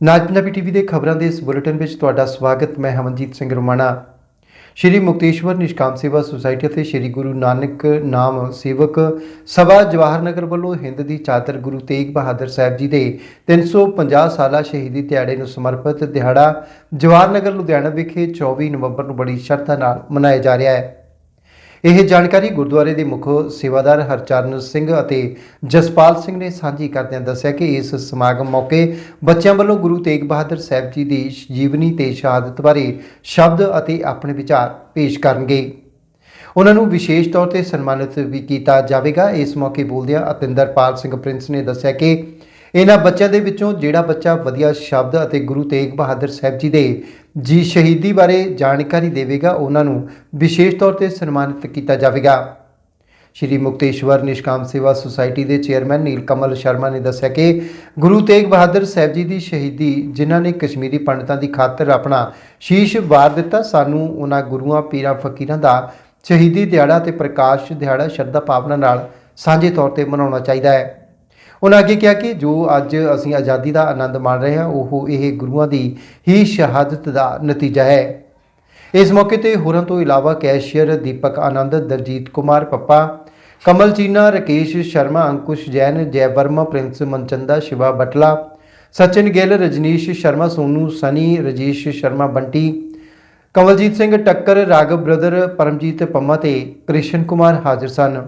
ਨਾਜ Punjabi TV ਦੇ ਖਬਰਾਂ ਦੇ ਇਸ ਬੁਲੇਟਿਨ ਵਿੱਚ ਤੁਹਾਡਾ ਸਵਾਗਤ, ਮੈਂ ਹਮਨਜੀਤ ਸਿੰਘ ਰੋਮਾਣਾ। ਸ਼੍ਰੀ ਮੁਕਤੇਸ਼ਵਰ ਨਿਸ਼ਕਾਮ ਸੇਵਾ ਸੁਸਾਇਟੀ ਅਤੇ ਸ਼੍ਰੀ ਗੁਰੂ ਨਾਨਕ ਨਾਮ ਸੇਵਕ ਸਭਾ ਜਵਾਹਰ ਨਗਰ ਵੱਲੋਂ ਹਿੰਦ ਦੀ ਚਾਦਰ ਗੁਰੂ ਤੇਗ ਬਹਾਦਰ ਸਾਹਿਬ ਜੀ ਦੇ 350 ਸਾਲਾ ਸ਼ਹੀਦੀ ਦਿਹਾੜੇ ਨੂੰ ਸਮਰਪਿਤ ਦਿਹਾੜਾ ਜਵਾਹਰ ਨਗਰ ਲੁਧਿਆਣਾ ਵਿਖੇ 24 ਨਵੰਬਰ ਨੂੰ ਬੜੀ ਸ਼ਰਧਾ ਨਾਲ ਮਨਾਇਆ ਜਾ ਰਿਹਾ ਹੈ। ਇਹ ਜਾਣਕਾਰੀ ਗੁਰਦੁਆਰੇ ਦੇ ਮੁੱਖ ਸੇਵਾਦਾਰ ਹਰਚਰਨ ਸਿੰਘ ਅਤੇ ਜਸਪਾਲ ਸਿੰਘ ਨੇ ਸਾਂਝੀ ਕਰਦਿਆਂ ਦੱਸਿਆ ਕਿ ਇਸ ਸਮਾਗਮ ਮੌਕੇ ਬੱਚਿਆਂ ਵੱਲੋਂ ਗੁਰੂ ਤੇਗ ਬਹਾਦਰ ਸਾਹਿਬ ਜੀ ਦੀ ਜੀਵਨੀ ਤੇ ਸ਼ਹਾਦਤ ਬਾਰੇ ਸ਼ਬਦ ਅਤੇ ਆਪਣੇ ਵਿਚਾਰ ਪੇਸ਼ ਕਰਨਗੇ। ਉਹਨਾਂ ਨੂੰ ਵਿਸ਼ੇਸ਼ ਤੌਰ ਤੇ ਸਨਮਾਨਿਤ ਵੀ ਕੀਤਾ ਜਾਵੇਗਾ। ਇਸ ਮੌਕੇ ਬੋਲਦਿਆਂ ਅਤਿੰਦਰਪਾਲ ਸਿੰਘ ਪ੍ਰਿੰਸ ਨੇ ਦੱਸਿਆ ਕਿ ਇਹਨਾਂ ਬੱਚਿਆਂ ਦੇ ਵਿੱਚੋਂ ਜਿਹੜਾ ਬੱਚਾ ਵਧੀਆ ਸ਼ਬਦ ਅਤੇ ਗੁਰੂ ਤੇਗ ਬਹਾਦਰ ਸਾਹਿਬ ਜੀ ਦੇ ਜੀ ਸ਼ਹੀਦੀ ਬਾਰੇ ਜਾਣਕਾਰੀ ਦੇਵੇਗਾ, ਉਹਨਾਂ ਨੂੰ ਵਿਸ਼ੇਸ਼ ਤੌਰ ਤੇ ਸਨਮਾਨਿਤ ਕੀਤਾ ਜਾਵੇਗਾ। ਸ਼੍ਰੀ ਮੁਕਤੇਸ਼ਵਰ ਨਿਸ਼ਕਾਮ ਸੇਵਾ ਸੁਸਾਇਟੀ ਦੇ ਚੇਅਰਮੈਨ ਨੀਲ ਕਮਲ ਸ਼ਰਮਾ ਨੇ ਦੱਸਿਆ ਕਿ ਗੁਰੂ ਤੇਗ ਬਹਾਦਰ ਸਾਹਿਬ ਜੀ ਦੀ ਸ਼ਹੀਦੀ, ਜਿਨ੍ਹਾਂ ਨੇ ਕਸ਼ਮੀਰੀ ਪੰਡਤਾਂ ਦੀ ਖਾਤਰ ਆਪਣਾ ਸ਼ੀਸ਼ ਵਾਰ ਦਿੱਤਾ, ਸਾਨੂੰ ਉਹਨਾਂ ਗੁਰੂਆਂ, ਪੀਰਾਂ, ਫਕੀਰਾਂ ਦਾ ਸ਼ਹੀਦੀ ਦਿਹਾੜਾ ਤੇ ਪ੍ਰਕਾਸ਼ ਦਿਹਾੜਾ ਸ਼ਰਧਾ ਭਾਵਨਾ ਨਾਲ ਸਾਂਝੇ ਤੌਰ ਤੇ ਮਨਾਉਣਾ ਚਾਹੀਦਾ ਹੈ। ਉਹਨਾਂ ਅੱਗੇ ਕਿਹਾ ਕਿ ਜੋ ਅੱਜ ਅਸੀਂ ਆਜ਼ਾਦੀ ਦਾ ਆਨੰਦ ਮਾਣ ਰਹੇ ਹਾਂ, ਉਹ ਇਹ ਗੁਰੂਆਂ ਦੀ ਹੀ ਸ਼ਹਾਦਤ ਦਾ ਨਤੀਜਾ ਹੈ। ਇਸ ਮੌਕੇ ਤੇ ਹੋਰਾਂ ਤੋਂ ਇਲਾਵਾ cashier Deepak Anand Darjeet Kumar Pappa, Kamal Cheena, Rakesh Sharma, Ankush Jain, Jai Verma, Prince Manchanda, Shiva Batla, Sachin Gill, Rajneesh Sharma, Sonu Sunny, Rajesh Sharma Bunty, Kamaljeet Singh Takkar, Raghav brother, Paramjit Pamma ਤੇ ਕ੍ਰਿਸ਼ਨ ਕੁਮਾਰ ਹਾਜ਼ਰ ਸਨ।